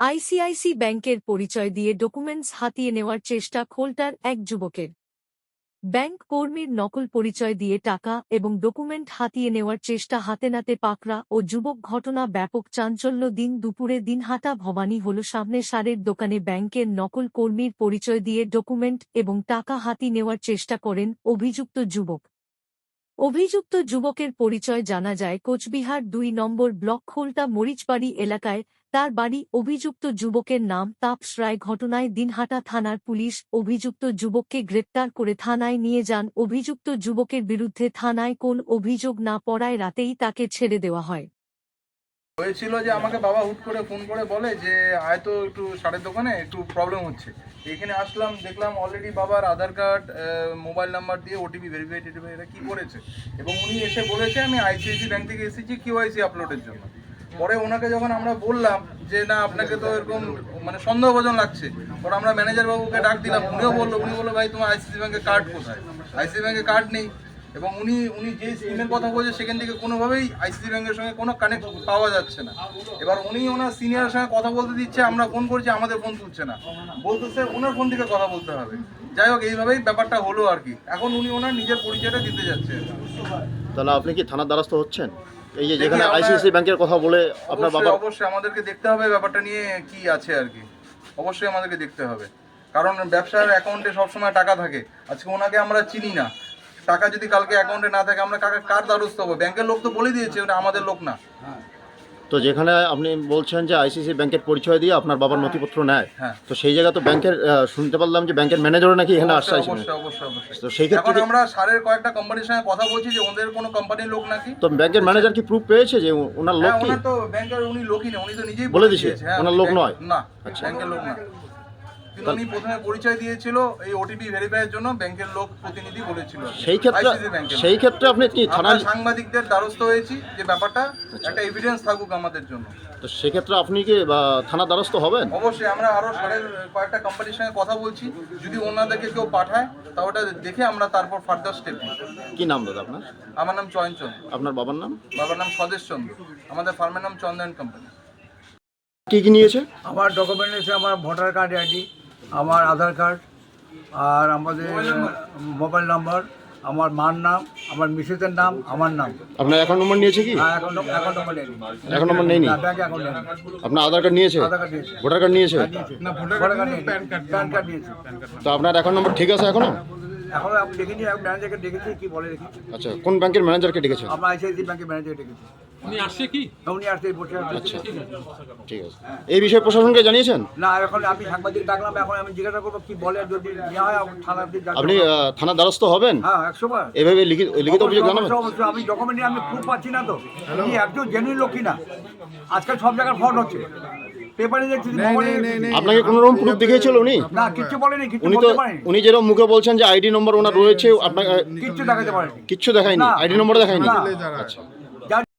ICICI ব্যাংকের পরিচয় দিয়ে ডকুমেন্টস হাতিয়ে নেওয়ার চেষ্টা খোলটার এক যুবকের। ব্যাংক কর্মীর নকল পরিচয় দিয়ে টাকা এবং ডকুমেন্ট হাতিয়ে নেওয়ার চেষ্টা হাতে নাতে পাকড়া ও যুবক ঘটনা ব্যাপক চাঞ্চল্য দিন দুপুরে দিনহাটা ভবানী হল সামনে সারের দোকানে ব্যাংকের নকল কর্মীর পরিচয় দিয়ে ডকুমেন্ট এবং টাকা হাতি নেওয়ার চেষ্টা করেন অভিযুক্ত যুবক। অভিযুক্ত যুবকের পরিচয় জানা যায় কোচবিহার দুই নম্বর ব্লক খোলটা মরিচবাড়ি এলাকায় তার বাড়ি অভিযুক্ত যুবকের নাম তাপস রায় ঘটনায় দিনহাটা থানার পুলিশ অভিযুক্ত যুবককে গ্রেপ্তার করে থানায় নিয়ে যান। অভিযুক্ত যুবকের বিরুদ্ধে থানায় কোন অভিযোগ না পড়ায় রাতেই তাকে ছেড়ে দেওয়া হয়। হয়েছিল যে আমাকে বাবা হুট করে ফোন করে বলে যে, আয় তো একটু সারের দোকানে, একটু প্রবলেম হচ্ছে। এখানে আসলাম, দেখলাম অলরেডি বাবার আধার কার্ড মোবাইল নাম্বার দিয়ে ওটিপি ভেরিফাই টেরিফাই এটা কী করেছে? এবং উনি এসে বলেছে, আমি আইসিআইসি ব্যাংক থেকে এসেছি কিওয়াইসি আপলোডের জন্য। পরে ওনাকে যখন আমরা বললাম যে, না, আপনাকে তো এরকম মানে সন্দেহভাজন লাগছে। পরে আমরা ম্যানেজার বাবুকে ডাক দিলাম, উনিও বলল, উনি বলল, ভাই, তোমার আইসিসি ব্যাংকের কার্ড কোথায়? আইসিসি ব্যাংকের কার্ড নেই এবং উনি উনি যে স্কিমের কথা বলছে, সেখান থেকে কোনোভাবেই আইসিসি ব্যাংকের সঙ্গে কোনো কানেক্ট পাওয়া যাচ্ছে না। এবার উনি ওনার সিনিয়রের সঙ্গে কথা বলতে দিচ্ছে, আমরা ফোন করছি, আমাদের ফোন তুলছে না। বলতেছে, ওনার ফোন থেকে কথা বলতে হবে। যাই হোক, এইভাবেই ব্যাপারটা হলো আর কি। এখন উনি ওনার নিজের পরিচয়টা দিতে যাচ্ছে। তাহলে আপনি কি থানার দ্বারস্থ হচ্ছেন? এই যে যেখানে আইসিআইসিআই ব্যাংকের কথা বলে আপনার বাবা অবশ্যই আমাদেরকে দেখতে হবে ব্যাপারটা নিয়ে কি আছে আর কি। অবশ্যই আমাদেরকে দেখতে হবে। কারণ ব্যবসার অ্যাকাউন্টে সবসময় টাকা থাকে। আজকে ওনাকে আমরা চিনি না। টাকা যদি কালকে অ্যাকাউন্টে না থাকে আমরা কাকে কার দ্বারস্থ হব? ব্যাংকের লোক তো বলে দিয়েছে ওটা আমাদের লোক না। তো যেখানে আপনি বলছেন যে আইসিসি ব্যাংকের পরিচয় দিয়ে আপনার বাবার নথিপত্র নেয় হ্যাঁ তো সেই জায়গা তো ব্যাংকের শুনতে পারলাম যে ব্যাংকের ম্যানেজারও নাকি এখানে আসছে অবশ্যই অবশ্যই তো সেই ক্ষেত্রে আমরা সারের কয়েকটা কোম্পানির সঙ্গে কথা বলছি যে ওদের কোনো কোম্পানির লোক নাকি তো ব্যাংকের ম্যানেজার কি প্রুফ পেয়েছে যে ওনার লোক হ্যাঁ কি ওনার তো ব্যাংকের উনি লোকই না উনি তো নিজেই বলে? হ্যাঁ, ওনার লোক নয়? না আচ্ছা। ব্যাংকের লোক না কিন্তু উনি প্রথমে পরিচয় দিয়েছিল এই ওটিপি ভেরিফাইয়ের জন্য ব্যাংকের লোক প্রতিনিধি বলেছিল। সেই ক্ষেত্রে সেই ক্ষেত্রে আপনি কি থানায় সাংবাদিকদের দ্বারস্থ হয়েছি যে ব্যাপারটা একটা এভিডেন্স থাকুক আমাদের জন্য। তো সেক্ষেত্রে আপনি কি বা, থানার দ্বারস্থ হবেন? অবশ্যই আমরা আরও সারের কয়েকটা কোম্পানির সঙ্গে কথা বলছি। যদি ওনাদেরকে কেউ পাঠায় তা ওটা দেখে আমরা তারপর ফার্দার স্টেপ কি নাম দাদা আপনার? আমার নাম চয়ন চন্দ্র। আপনার বাবার নাম? বাবার নাম স্বদেশ চন্দ্র। আমাদের ফার্মের নাম চন্দন কোম্পানি কি কি নিয়েছে? আমার ডকুমেন্ট আছে আমার ভোটার কার্ড আইডি আমার আধার কার্ড আর আমাদের মোবাইল নাম্বার আমার মার নাম আমার মিসেসের নাম আমার নাম। আপনার অ্যাকাউন্ট নম্বর নিয়েছে কি? হ্যাঁ এখন এখন নম্বর নেই অ্যাকাউন্ট নম্বর নেই ব্যাংক অ্যাকাউন্ট নেই আপনার আধার কার্ড নিয়েছে? আধার কার্ড নিয়েছে। ভোটার কার্ড নিয়েছে? না voter card PAN card PAN card নিয়েছে। তো আপনার অ্যাকাউন্ট নম্বর ঠিক আছে এখনও? এখন আমি দেখিনি ম্যানেজারকে ডেকেছি কি বলে দেখি। আচ্ছা কোন ব্যাংকের ম্যানেজারকে ডেকেছে আমরা আইসিআইসি ব্যাংকের ম্যানেজারকে ডেকেছি। উনি আসছে কি? উনি বসে আছে। আচ্ছা ঠিক আছে। এই বিষয়ে প্রশাসনকে জানিয়েছেন? না এখন আমি সাংবাদিক ডাকলাম এখন আমি জিজ্ঞাসা করব কি বলে যদি নেওয়া হয় আপনি আহ, থানার দ্বারস্থ হবেন? হ্যাঁ একশো বার। এভাবে লিখিত লিখিত অভিযোগ জানাবেন? অবশ্যই, অবশ্যই। আমি ডকুমেন্ট নিয়ে আমি প্রুফ পাচ্ছি না তো। উনি একজন জেনুইন লোক কিনা আজকাল সব জায়গায় ফ্রড হচ্ছে। পেপারে দেখছি আপনাকে কোনো রকম প্রুফ দেখিয়েছিল উনি? না কিচ্ছু বলেনি কিচ্ছু উনি তো বলতে পারেনি। উনি যেরকম মুখে বলছেন যে আইডি নম্বর ওনার রয়েছে আপনাকে কিচ্ছু দেখাতে পারেনি। কিচ্ছু দেখায়নি? আইডি নম্বর দেখায়নি? আচ্ছা।